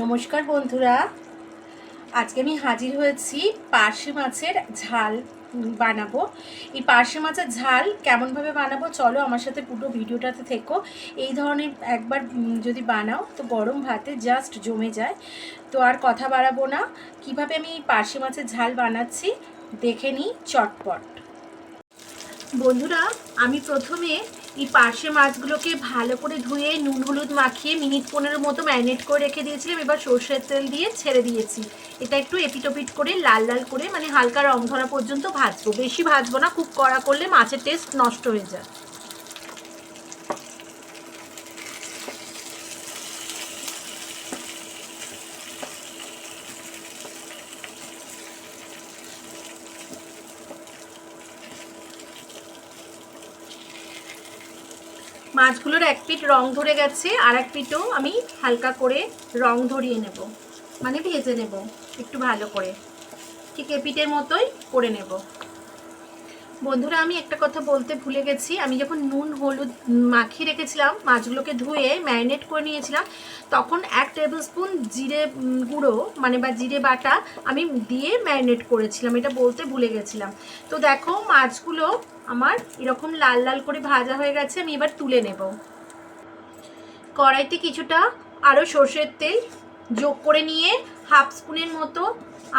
নমস্কার বন্ধুরা। আজকে আমি হাজির হয়েছি পার্শে মাছের ঝাল বানাবো। এই পার্শে মাছের ঝাল কেমনভাবে বানাবো চলো আমার সাথে পুরো ভিডিওটাতে থেকো। এই ধরনের একবার যদি বানাও তো গরম ভাতে জাস্ট জমে যায়। তো আর কথা বাড়াবো না। কীভাবে আমি এই পার্শে মাছের ঝাল বানাচ্ছি দেখে নিই চটপট। বন্ধুরা, আমি প্রথমে এই পার্শে মাছগুলোকে ভালো করে ধুয়ে নুন হলুদ মাখিয়ে মিনিট পনেরো মতো ম্যারিনেট করে রেখে দিয়েছিলাম। এবার সর্ষের তেল দিয়ে ছেড়ে দিয়েছি। এটা একটু এপিটোপিট করে লাল লাল করে মানে হালকা রং ধরা পর্যন্ত ভাজবো। বেশি ভাজবো না, খুব কড়া করলে মাছের টেস্ট নষ্ট হয়ে যায়। মাছগুলোর এক পিঠ রং ধরে গেছে, আর এক পিঠও আমি হালকা করে রং ধরিয়ে নেব। মানে ভেজে নেব, একটু ভালো করে। ঠিক এ পিঠের মতোই করে নেব। বন্ধুরা, আমি একটা কথা বলতে ভুলে গেছি। আমি যখন নুন, হলুদ মাখিয়ে রেখেছিলাম, মাছগুলোকে ধুয়ে ম্যারিনেট করে নিয়েছিলাম, তখন এক টেবিল স্পুন জিরে গুঁড়ো মানে বা জিরে বাটা আমি দিয়ে ম্যারিনেট করেছিলাম। এটা বলতে ভুলে গেছিলাম। তো দেখো, মাছগুলো আমার এরকম লাল লাল করে ভাজা হয়ে গেছে, আমি এবার তুলে নেব। কড়াইতে কিছুটা আরও সর্ষের তেল যোগ করে নিয়ে হাফ স্পুনের মতো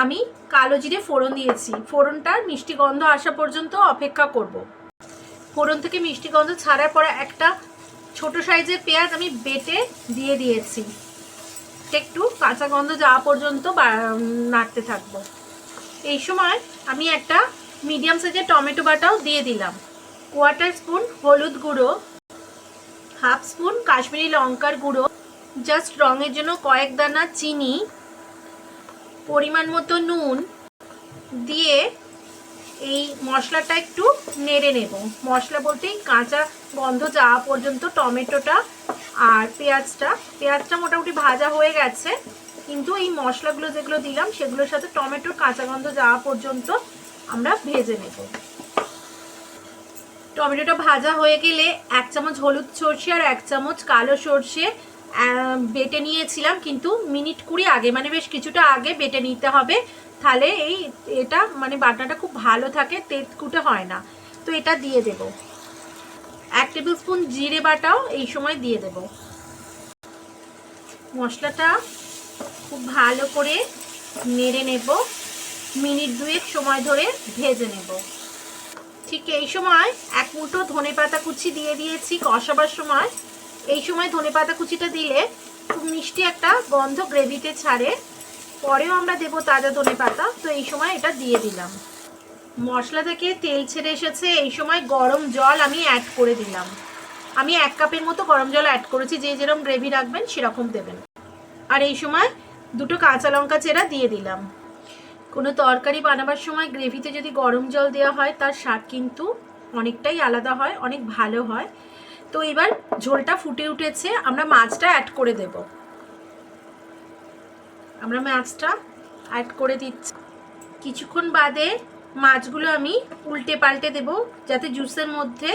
আমি কালো জিরে ফোড়ন দিয়েছি। ফোড়নটার মিষ্টি গন্ধ আসা পর্যন্ত অপেক্ষা করব। ফোড়ন থেকে মিষ্টি গন্ধ ছাড়ার পর একটা ছোট সাইজের পেঁয়াজ আমি বেটে দিয়ে দিয়েছি। একটু কাঁচা গন্ধ যাওয়া পর্যন্ত নাড়তে থাকব। এই সময় আমি একটা মিডিয়াম সাইজের টমেটো বাটাও দিয়ে দিলাম। কোয়ার্টার স্পুন হলুদ গুঁড়ো, হাফ স্পুন কাশ্মীরি লঙ্কার গুঁড়ো জাস্ট রঙের জন্য কয়েক দানা চিনি, পরিমাণ মতো নুন দিয়ে এই মশলাটা একটু নেড়ে নেব। মশলা বলতেই কাঁচা গন্ধ যাওয়া পর্যন্ত টমেটোটা আর পেঁয়াজটা। পেঁয়াজটা মোটামুটি ভাজা হয়ে গেছে, কিন্তু এই মশলাগুলো যেগুলো দিলাম সেগুলোর সাথে টমেটোর কাঁচা গন্ধ যাওয়া পর্যন্ত আমরা ভেজে নেব। টমেটোটা ভাজা হয়ে গেলে এক চামচ হলুদ সর্ষে আর এক চামচ কালো সর্ষে বেটে নিয়েছিলাম, কিন্তু মিনিট কুড়ি আগে মানে বেশ কিছুটা আগে বেটে নিতে হবে। তাহলে এই, এটা মানে বাটনাটা খুব ভালো থাকে, তেতকুটে হয় না। তো এটা দিয়ে দেব। এক টেবিল স্পুন জিরে বাটাও এই সময় দিয়ে দেব। মশলাটা খুব ভালো করে নেড়ে নেব। মিনিট দুয়েক সময় ধরে ভেজে নেব। ঠিক এই সময় এক মুঠো ধনে পাতা কুচি দিয়ে দিয়েছি কষাবার সময়। এই সময় ধনে পাতা কুচিটা দিলে খুব মিষ্টি একটা গন্ধ গ্রেভিতে ছাড়ে। পরেও আমরা দেবো তাজা ধনে পাতা তো এই সময় এটা দিয়ে দিলাম। মশলা থেকে তেল ছেড়ে এসেছে। এই সময় গরম জল আমি অ্যাড করে দিলাম। আমি এক কাপের মতো গরম জল অ্যাড করেছি। যে যেরকম গ্রেভি রাখবেন, সেরকম দেবেন। আর এই সময় দুটো কাঁচা লঙ্কা চেরা দিয়ে দিলাম। কোনো তরকারি বানাবার সময় গ্রেভিতে যদি গরম জল দেওয়া হয়, তার স্বাদ কিন্তু অনেকটাই আলাদা হয়, অনেক ভালো হয়। তো এবার ঝোলটা ফুটে উঠেছে, আমরা মাছটা অ্যাড করে দেব। আমরা মাছটা অ্যাড করে দিচ্ছি। কিছুক্ষণ বাদে মাছগুলো আমি উল্টে পাল্টে দেব, যাতে জুসের মধ্যে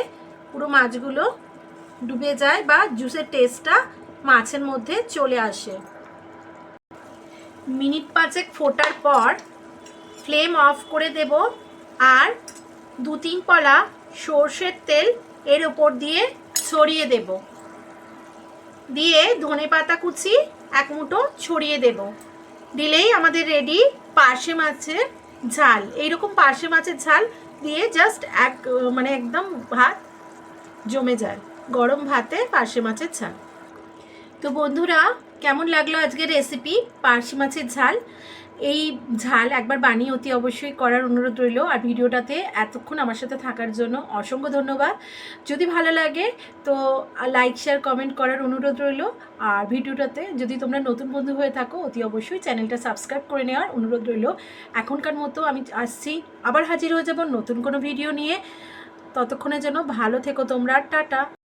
পুরো মাছগুলো ডুবে যায় বা জুসের টেস্টটা মাছের মধ্যে চলে আসে। মিনিট পাঁচেক ফোটার পর ফ্লেম অফ করে দেব আর দু তিন পলা সর্ষের তেল এর ওপর দিয়ে ছড়িয়ে দেব। দিয়ে ধনে পাতা কুচি এক মুঠো ছড়িয়ে দেব। দিলেই আমাদের রেডি পার্শে মাছের ঝাল। এইরকম পার্শে মাছের ঝাল দিয়ে জাস্ট এক মানে একদম ভাত জমে যায়। গরম ভাতে পার্শে মাছের ঝাল। তো বন্ধুরা, কেমন লাগল আজকের রেসিপি পার্শে মাছের ঝাল? এই ঝাল একবার বানিয়ে অতি অবশ্যই করার অনুরোধ রইল। আর ভিডিওটাতে এতক্ষণ আমার সাথে থাকার জন্য অসংখ্য ধন্যবাদ। যদি ভালো লাগে তো লাইক, শেয়ার, কমেন্ট করার অনুরোধ রইল। আর ভিডিওটাতে যদি তোমরা নতুন বন্ধু হয়ে থাকো, অতি অবশ্যই চ্যানেলটা সাবস্ক্রাইব করে নেওয়ার অনুরোধ রইল। এখনকার মতো আমি আসছি, আবার হাজির হয়ে যাব নতুন কোনো ভিডিও নিয়ে। ততক্ষণে যেন ভালো থেকো তোমরা, টাটা।